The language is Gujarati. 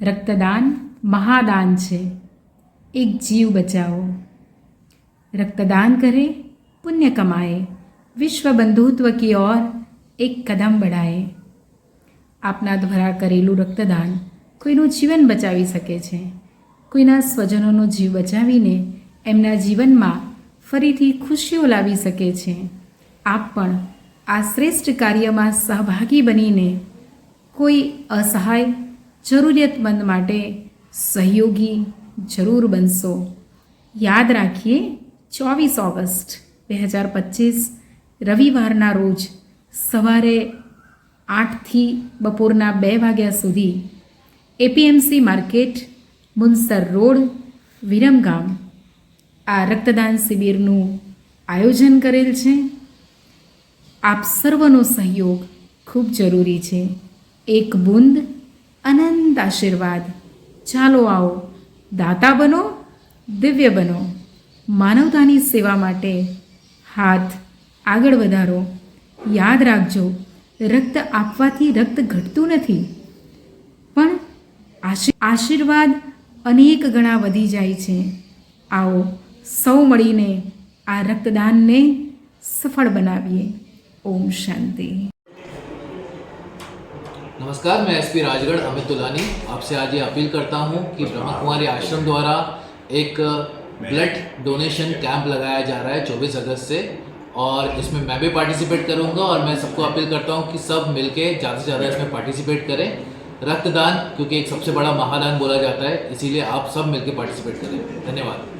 રક્તદાન મહાદાન છે એક જીવ બચાવો रक्तदान करे पुण्य कमाए विश्व बंधुत्व की ओर एक कदम बढ़ाए આપના દ્વારા કરેલું રક્તદાન કોઈનું જીવન બચાવી શકે છે કોઈના સ્વજનોનો જીવ બચાવીને એમના જીવનમાં ફરીથી ખુશીઓ લાવી શકે છે આપ પણ આ શ્રેષ્ઠ કાર્યમાં સહભાગી બનીને કોઈ અસહાય જરૂરિયાતમંદ માટે સહયોગી જરૂર બનશો. યાદ રાખીએ, ચોવીસ ઓગસ્ટ બે હજાર પચીસ, રવિવારના રોજ સવારે આઠથી બપોરના બે વાગ્યા સુધી APMC market, Munsar road, Viramgam આ રક્તદાન શિબિરનું આયોજન કરેલ છે. આપ સર્વનો સહયોગ ખૂબ જરૂરી છે. એક બુંદ અનંત આશીર્વાદ. ચાલો આવો. દાતા બનો, દિવ્ય બનો. માનવતાની સેવા માટે હાથ આગળ વધારો. યાદ રાખજો, રક્ત આપવાથી રક્ત ઘટતું નથી. પણ આશી- આશીર્વાદ અનેક ગણા વધી જાય છે. આવો, સૌ મળીને આ રક્તદાનને સફળ બનાવીએ. ઓમ શાંતિ. नमस्कार मैं एसपी राजगढ़ अमित तुलानी आपसे आज ये अपील करता हूँ कि ब्रह्मा कुमारी आश्रम द्वारा एक ब्लड डोनेशन कैंप लगाया जा रहा है 24 अगस्त से और इसमें मैं भी पार्टिसिपेट करूँगा और मैं सबको अपील करता हूँ कि सब मिलके ज़्यादा से ज़्यादा इसमें पार्टिसिपेट करें। रक्तदान क्योंकि एक सबसे बड़ा महादान बोला जाता है इसीलिए आप सब मिलके पार्टिसिपेट करें। धन्यवाद।